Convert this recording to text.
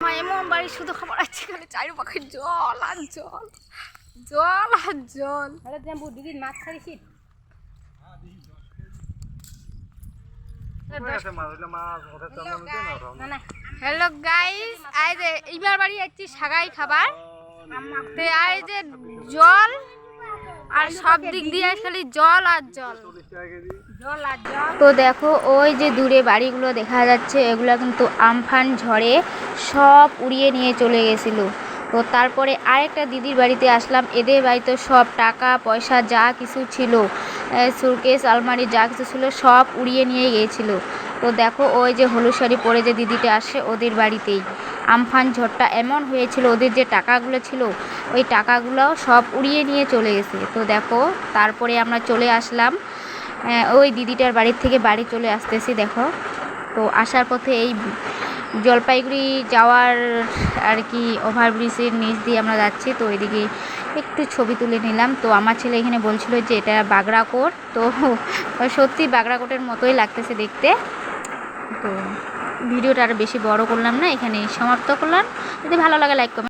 আমার এমন বাড়ি শুধু খবর আছে খালি চারিপাখে জল আর জল। জল আর জল। আরে জাম্বু দিদির মাছ না হ্যালো গাইস আই যে এইবার বাড়ি যাচ্ছি সাগাই খাবার। আর যে জল আর সব দিক দিয়ে খালি জল আর জল। তো দেখো ওই যে দূরে বাড়িগুলো দেখা যাচ্ছে এগুলো কিন্তু আমফান ঝড়ে সব উড়িয়ে নিয়ে চলে গেছিল। তো তারপরে আরেকটা দিদির বাড়িতে আসলাম এদের বাড়িতে সব টাকা পয়সা যা কিছু ছিল সুরকেস আলমারি যা কিছু ছিল সব উড়িয়ে নিয়ে গিয়েছিল তো দেখো ওই যে হলুদ শাড়ি পরে যে দিদিটা আসে ওদের বাড়িতেই। আমফান ঝড়টা এমন হয়েছিল, ওদের যে টাকাগুলো ছিল, ওই টাকাগুলোও সব উড়িয়ে নিয়ে চলে গেছে। তো দেখো, তারপরে আমরা চলে আসলাম ওই দিদিটার বাড়ির থেকে বাড়ি চলে আসতেছি, দেখো। তো আসার পথে এই জলপাইগুড়ি যাওয়ার আর কি ওভারব্রিজের নিচ দিয়ে আমরা যাচ্ছি, তো ওইদিকে একটু ছবি তুলে নিলাম। তো আমার ছেলে এখানে বলছিল যে, এটা বাগড়াকোট। তো সত্যি বাগড়াকোটের মতোই লাগতেছে দেখতে। তো ভিডিওটা আর বেশি বড় করলাম না এখানে সমাপ্ত করলাম। যদি ভালো লাগে লাইক কমেন্ট